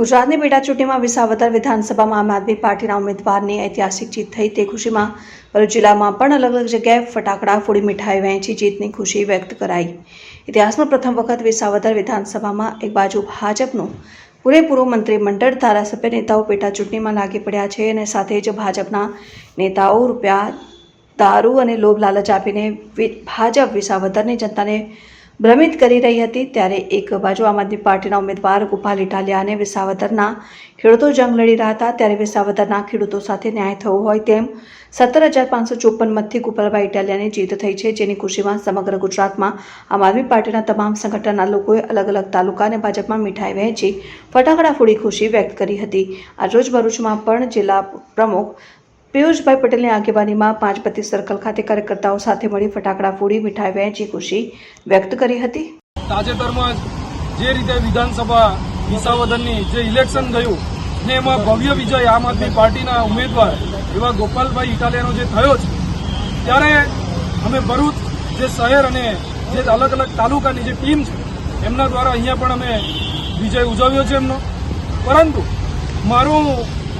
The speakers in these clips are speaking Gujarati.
ગુજરાતની પેટા ચૂંટણીમાં વિસાવદર વિધાનસભામાં આમ આદમી પાર્ટીના ઉમેદવારની ઐતિહાસિક જીત થઈ તે ખુશીમાં ભરૂચ જિલ્લામાં પણ અલગ અલગ જગ્યાએ ફટાકડા, ફોડી મીઠાઈ વહેંચી જીતની ખુશી વ્યક્ત કરાઈ. ઇતિહાસમાં પ્રથમ વખત વિસાવદર વિધાનસભામાં એક બાજુ ભાજપનું પૂરેપૂરું મંત્રીમંડળ ધારાસભ્ય નેતાઓ પેટા ચૂંટણીમાં લાગી પડ્યા છે અને સાથે જ ભાજપના નેતાઓ રૂપિયા દારૂ અને લોભ લાલચ આપીને ભાજપ વિસાવદરની જનતાને ભ્રમિત કરી રહી હતી ત્યારે એક બાજુ આમ આદમી પાર્ટીના ઉમેદવાર ગોપાલ ઇટાલિયા અને વિસાવદરના ખેડૂતો જંગ લડી રહ્યા હતા. ત્યારે વિસાવદરના ખેડૂતો સાથે ન્યાય થયો હોય તેમ સત્તર હજાર પાંચસો ચોપન મતથી ગોપાલભાઈ ઇટાલિયાની જીત થઈ છે, જેની ખુશીમાં સમગ્ર ગુજરાતમાં આમ આદમી પાર્ટીના તમામ સંગઠનના લોકોએ અલગ અલગ તાલુકા અને ભાજપમાં મીઠાઈ વહેંચી ફટાકડા ફોડી ખુશી વ્યક્ત કરી હતી. આજરોજ ભરૂચમાં પણ જિલ્લા પ્રમુખ પિયુષભાઈ પટેલની આગેવાનીમાં પાંચપતિ સર્કલ ખાતે કાર્યકર્તાઓ સાથે મળી ફટાકડા ફોડી, મીઠાઈ વહેંચી, ખુશી વ્યક્ત કરી હતી. તાજેતરમાં જે રીતે વિધાનસભા વિસાવદનની જે ઇલેક્શન ગયું ને એમાં ભવ્ય વિજય આમ આદમી પાર્ટીના ઉમેદવાર એવા ગોપાલભાઈ ઇટાલિયાનો જે થયો છે, ત્યારે અમે ભરૂચ જે શહેર અને જે અલગ અલગ તાલુકાની જે ટીમ છે, એમના દ્વારા અહીંયા પણ અમે વિજય ઉજવ્યો છે એમનો. પરંતુ મારું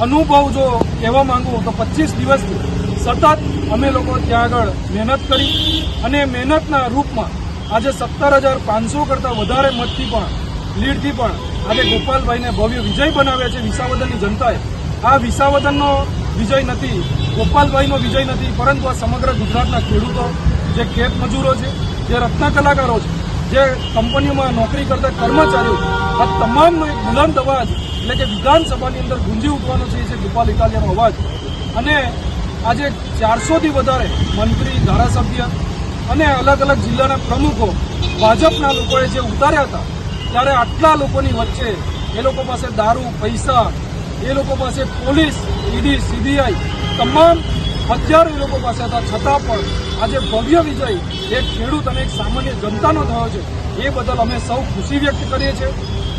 અનુભવ જો કહેવા માંગુ તો પચીસ દિવસથી સતત અમે લોકો ત્યાં આગળ મહેનત કરી અને મહેનતના રૂપમાં આજે સત્તર હજાર પાંચસો કરતાં વધારે મતથી પણ, લીડથી પણ આજે ગોપાલભાઈને ભવ્ય વિજય બનાવ્યા છે વિસાવદનની જનતાએ. આ વિસાવદનનો વિજય નથી, ગોપાલભાઈનો વિજય નથી, પરંતુ આ સમગ્ર ગુજરાતના ખેડૂતો, જે ખેત મજૂરો છે, જે રત્ન કલાકારો છે, જે કંપનીઓમાં નોકરી કરતા કર્મચારીઓ, આ તમામનો એક બુલંદ અવાજ એટલે કે વિધાનસભાની અંદર ગુંજી ઉઠવાનો છે એ છે ગોપાલ ઇટાલિયાનો અવાજ. અને આજે ચારસોથી વધારે મંત્રી, ધારાસભ્ય અને અલગ અલગ જિલ્લાના પ્રમુખો ભાજપના લોકોએ જે ઉતાર્યા હતા, ત્યારે આટલા લોકોની વચ્ચે એ લોકો પાસે દારૂ, પૈસા, એ લોકો પાસે પોલીસ, ઈડી, સીબીઆઈ, તમામ હથિયારો એ લોકો પાસે હતા. છતાં પણ આજે ભવ્ય વિજય એક ખેડૂત અને એક સામાન્ય જનતાનો થયો છે એ બદલ અમે સૌ ખુશી વ્યક્ત કરીએ છીએ.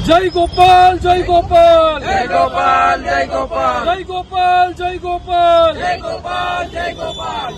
જય ગોપાલ જય ગોપાલ! જય ગોપાલ જય ગોપાલ! જય ગોપાલ જય ગોપાલ! જય ગોપાલ જય ગોપાલ!